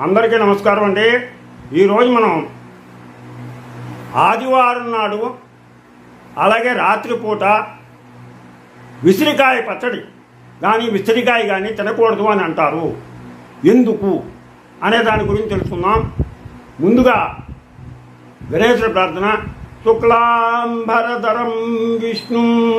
అందరికీ నమస్కారం అండి. ఈరోజు మనం ఆదివారం నాడు అలాగే రాత్రిపూట విసిరికాయ పచ్చడి కానీ విసిరికాయ కానీ తినకూడదు అని అంటారు. ఎందుకు? అనే దాని గురించి తెలుసుకుందాం. ముందుగా గణేశ్వర ప్రార్థన. శుక్లాంబరధరం విష్ణు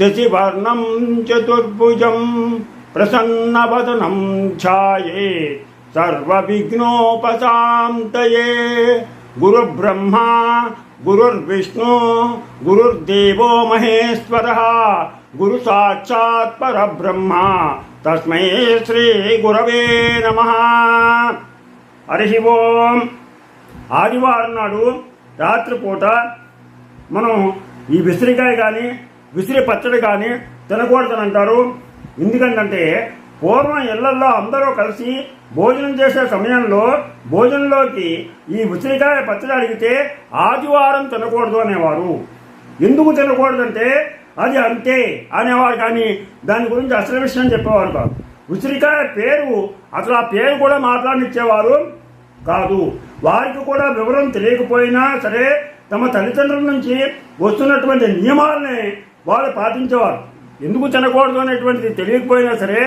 శశివర్ణం చతుర్భుజం ప్రసన్నవదనం ఛాయేత్. సర్వవిఘ్నోపశాంతయే. గురుబ్రహ్మ గురుర్విష్ణు గురుర్దేవో మహేశ్వర. గురు సాక్షాత్ పరబ్రహ్మ. తస్మై శ్రీ గురవే నమ. హరి ఓం. ఆదివారం నాడు రాత్రిపూట మనం ఈ విసిరికాయ కానీ విసిరి పచ్చడి కానీ తినకూడదని అంటారు. ఎందుకంటే పూర్వం ఇళ్ళలో అందరూ కలిసి భోజనం చేసే సమయంలో భోజనంలోకి ఈ ఉసిరికాయ పచ్చడి అడిగితే ఆదివారం తినకూడదు అనేవారు. ఎందుకు తినకూడదంటే అది అంతే అనేవారు కానీ దాని గురించి అసలు విషయం చెప్పేవారు కాదు. ఉసిరికాయ పేరు అసలు ఆ పేరు కూడా మాట్లాడినిచ్చేవారు కాదు. వారికి కూడా వివరం తెలియకపోయినా సరే తమ తల్లిదండ్రుల నుంచి వస్తున్నటువంటి నియమాలని వాళ్ళు పాటించేవారు. ఎందుకు తినకూడదు అనేటువంటిది తెలియకపోయినా సరే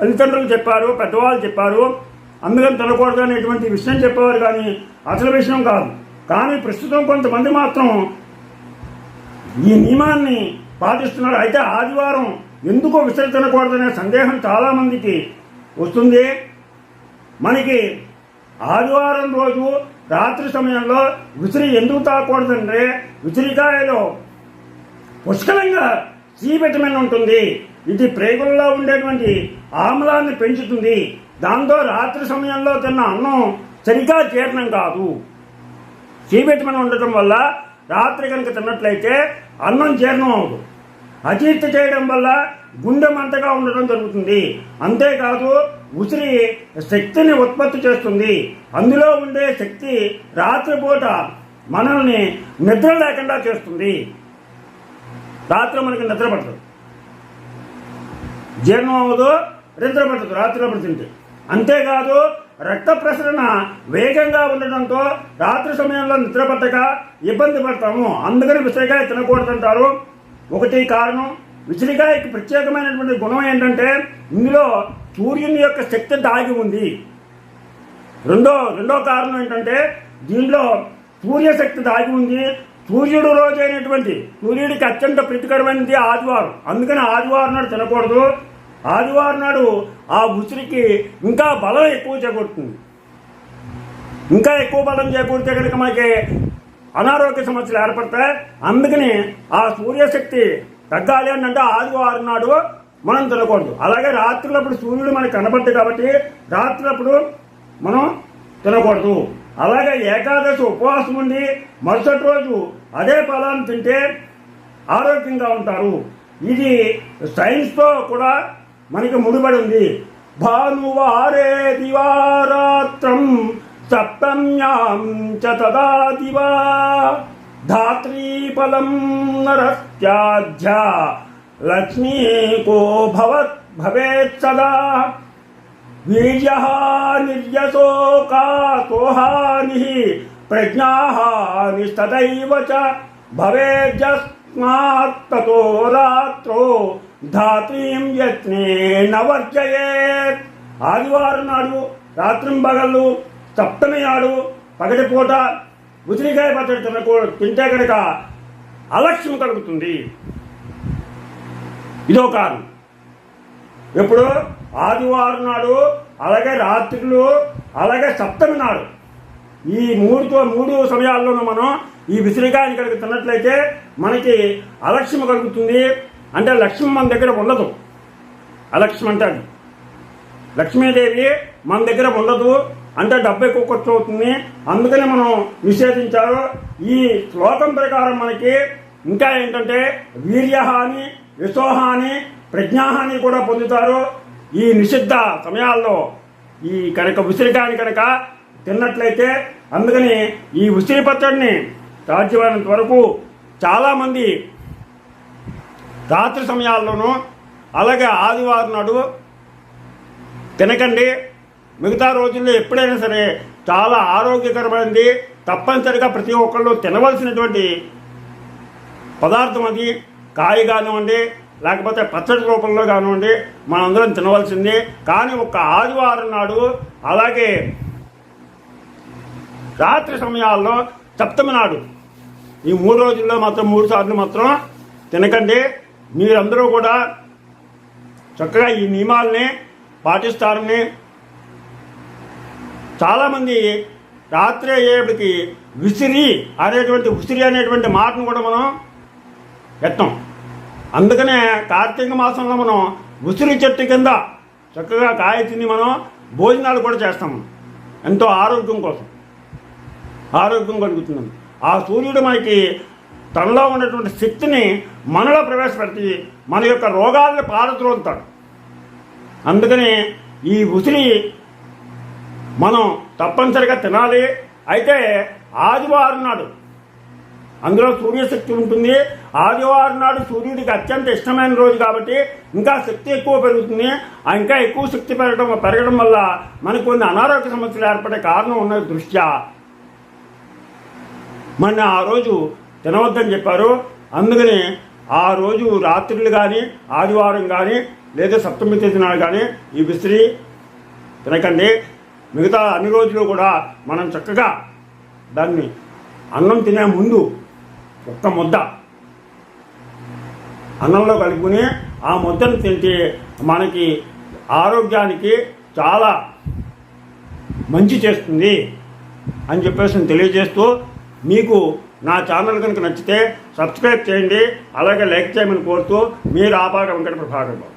తల్లిదండ్రులు చెప్పారు పెద్దవాళ్ళు చెప్పారు. అందుకని తినకూడదు అనేటువంటి విషయం చెప్పేవారు కానీ అసలు విషయం కాదు. కానీ ప్రస్తుతం కొంతమంది మాత్రం ఈ నియమాన్ని పాటిస్తున్నారు. అయితే ఆదివారం ఎందుకు విసిరి తినకూడదనే సందేహం చాలామందికి వస్తుంది. మనకి ఆదివారం రోజు రాత్రి సమయంలో విసిరి ఎందుకు తాకూడదంటే విసిరికాయలో పుష్కలంగా సి విటమిన్ ఉంటుంది. ఇది ప్రేగుల్లో ఉండేటువంటి ఆమ్లాన్ని పెంచుతుంది. దాంతో రాత్రి సమయంలో తిన్న అన్నం సరిగా జీర్ణం కాదు. చీపెట్టుమని ఉండటం వల్ల రాత్రి కనుక తిన్నట్లయితే అన్నం జీర్ణం అవ్వదు అజీర్తి చేయడం వల్ల గుండె మంటగా ఉండటం జరుగుతుంది. అంతేకాదు ఉసిరి శక్తిని ఉత్పత్తి చేస్తుంది. అందులో ఉండే శక్తి రాత్రిపూట మనల్ని నిద్ర లేకుండా చేస్తుంది. రాత్రి మనకి నిద్ర పడదు జీర్ణం అవ్వదు నిద్ర రాత్రిలో పడుతుంటే అంతేకాదు రక్త ప్రసరణ వేగంగా ఉండడంతో రాత్రి సమయంలో నిద్రపట్టక ఇబ్బంది పడతాము. అందుకని విసిరికాయ తినకూడదంటారు. ఒకటి కారణం విసిరికాయకి ప్రత్యేకమైనటువంటి గుణం ఏంటంటే ఇందులో సూర్యుని యొక్క శక్తి దాగి ఉంది. రెండో రెండో కారణం ఏంటంటే దీనిలో సూర్యశక్తి దాగి ఉంది. సూర్యుడు రోజైనటువంటి సూర్యుడికి అత్యంత ప్రీతికరమైనది ఆదివారం. అందుకని ఆదివారం నాడు తినకూడదు. ఆదివారం నాడు ఆ ఉసిరికి ఇంకా బలం ఎక్కువ చేకూరుతుంది. ఇంకా ఎక్కువ బలం చేకూరితే కనుక మనకి అనారోగ్య సమస్యలు ఏర్పడతాయి. అందుకని ఆ సూర్యశక్తి తగ్గాలి అని అంటే ఆదివారం నాడు మనం తినకూడదు. అలాగే రాత్రులప్పుడు సూర్యుడు మనకి కనబడ్డు కాబట్టి రాత్రులప్పుడు మనం తినకూడదు. అలాగే ఏకాదశి ఉపవాసం ఉండి మరుసటి రోజు అదే ఫలాన్ని తింటే ఆరోగ్యంగా ఉంటారు. ఇది సైన్స్తో కూడా మనకి ముడిపడి ఉంది. భానువారే దివారాత్రం సప్తమ్యాం చ తదా దివా. ధాత్రీఫలం నరత్యాధ్య లక్ష్మీకో భవత్ భవేత్ సదా. వీర్య నిర్యసో కాతోహాని ప్రజ్ఞాహాని తదైవ చ. భవేజస్మాత్తతో రాత్రో ధాత్రీం యత్నే నవర్జయేత్. ఆదివారం నాడు రాత్రింబగళ్ళు సప్తమి నాడు పగటిపూట ఉసిరికాయ పచ్చడి తినకూ తింటే కనుక అలక్ష్యం కలుగుతుంది. ఇదో కారణం. ఎప్పుడు ఆదివారం నాడు అలాగే రాత్రులు అలాగే సప్తమి నాడు ఈ మూడుతో మూడు సమయాల్లోనూ మనం ఈ విసిరికాయని కనుక తిన్నట్లయితే మనకి అలక్ష్యం కలుగుతుంది. అంటే లక్ష్మి మన దగ్గర ఉండదు. అలక్ష్మి అంటాడు. లక్ష్మీదేవి మన దగ్గర ఉండదు. అంటే డబ్బు ఎక్కువ ఖర్చు అవుతుంది. అందుకని మనం నిషేధించారు. ఈ శ్లోకం ప్రకారం మనకి ఇంకా ఏంటంటే వీర్యహాని యశోహాని ప్రజ్ఞాహాని కూడా పొందుతారు. ఈ నిషిద్ధ సమయాల్లో ఈ కనుక ఉసిరికాయని కనుక తిన్నట్లయితే అందుకని ఈ ఉసిరి పచ్చడిని సాధ్యమైనంత వరకు చాలామంది రాత్రి సమయాల్లోనూ అలాగే ఆదివారం నాడు తినకండి. మిగతా రోజుల్లో ఎప్పుడైనా సరే చాలా ఆరోగ్యకరమైనది తప్పనిసరిగా ప్రతి ఒక్కళ్ళు తినవలసినటువంటి పదార్థం అది. కాయ కానివ్వండి లేకపోతే పచ్చడి రూపంలో కానివ్వండి మనందరం తినవలసింది. కానీ ఒక ఆదివారం నాడు అలాగే రాత్రి సమయాల్లో సప్తమి నాడు ఈ మూడు రోజుల్లో మాత్రం మూడు సార్లు మాత్రం తినకండి. మీరందరూ కూడా చక్కగా ఈ నియమాలని పాటిస్తారని చాలామంది రాత్రి అయ్యేపటికి విసిరి అనేటువంటి ఉసిరి అనేటువంటి మాటను కూడా మనం ఎత్తాం. అందుకనే కార్తీక మాసంలో మనం ఉసిరి చెట్టు కింద చక్కగా కాయ తిని మనం భోజనాలు కూడా చేస్తాము ఎంతో ఆరోగ్యం కోసం. ఆరోగ్యం కలుగుతుంది. ఆ సూర్యుడు మనకి తనలో ఉన్నటువంటి శక్తిని మనలో ప్రవేశపెట్టి మన యొక్క రోగాలను పారద్రోలుతాడు. అందుకని ఈ ఉసిరి మనం తప్పనిసరిగా తినాలి. అయితే ఆదివారం నాడు అందులో సూర్యశక్తి ఉంటుంది. ఆదివారం నాడు సూర్యుడికి అత్యంత ఇష్టమైన రోజు కాబట్టి ఇంకా శక్తి ఎక్కువ పెరుగుతుంది. ఇంకా ఎక్కువ శక్తి పెరగడం పెరగడం వల్ల మనకు కొన్ని అనారోగ్య సమస్యలు ఏర్పడే కారణం ఉన్న దృష్ట్యా మన ఆ రోజు తినవద్దని చెప్పారు. అందుకని ఆ రోజు రాత్రులు కానీ ఆదివారం కానీ లేదా సప్తమి తేదీ నాడు కానీ ఈ విసిరి తినకండి. మిగతా అన్ని రోజులు కూడా మనం చక్కగా దాన్ని అన్నం తినే ముందు ఒక్క ముద్ద అన్నంలో కలుపుకుని ఆ ముద్దను తింటే మనకి ఆరోగ్యానికి చాలా మంచి చేస్తుంది అని చెప్పేసి తెలియజేస్తూ మీకు నా ఛానల్ కనుక నచ్చితే సబ్స్క్రైబ్ చేయండి అలాగే లైక్ చేయమని కోరుతూ మీరు ఆపాట వెంకట ప్రభాకర్ బాబు.